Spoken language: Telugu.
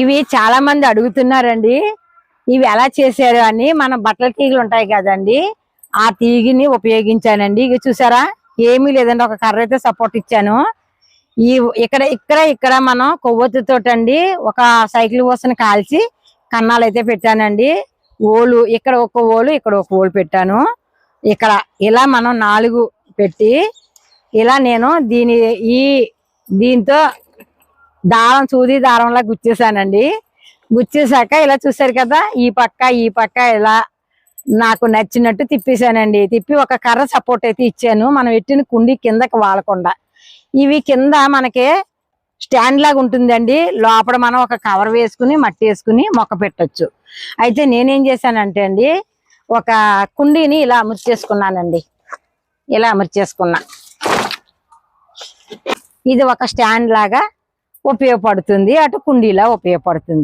ఇవి చాలా మంది అడుగుతున్నారండి. ఇవి ఎలా చేశారు అని మన బట్టల తీగలు ఉంటాయి కదండి. ఆ తీగిని ఉపయోగించానండి. ఇక చూసారా? ఏమీ లేదండి. ఒక కర్ర అయితే సపోర్ట్ ఇచ్చాను. ఈ ఇక్కడ ఇక్కడ ఇక్కడ మనం కొవ్వొత్తితోటండి ఒక సైకిల్ పోసని కాల్చి కన్నాలు అయితే పెట్టానండి. ఓలు ఇక్కడ ఒక ఓలు ఇక్కడ ఒక ఓలు పెట్టాను. ఇక్కడ ఇలా మనం నాలుగు పెట్టి ఇలా నేను దీని ఈ దీంతో దారం సూది దారంలా గుచ్చేసానండి. గుచ్చేసాక ఇలా చూసారు కదా ఈ పక్క ఈ పక్క ఇలా నాకు నచ్చినట్టు తిప్పేశానండి తిప్పి ఒక కర్ర సపోర్ట్ అయితే ఇచ్చాను. మనం పెట్టిన కుండి కిందకి వాలకుండా. ఇవి కింద మనకి స్టాండ్ లాగా ఉంటుందండి. లోపల మనం ఒక కవర్ వేసుకుని మట్టి వేసుకుని మొక్క పెట్టొచ్చు. అయితే నేనేం చేశానంటే అండి ఒక కుండీని ఇలా అమర్చేసుకున్నానండి ఇలా అమర్చేసుకున్నా ఇది ఒక స్టాండ్ లాగా ఉపయోగపడుతుంది. అటు కుండీలా ఉపయోగపడుతుంది.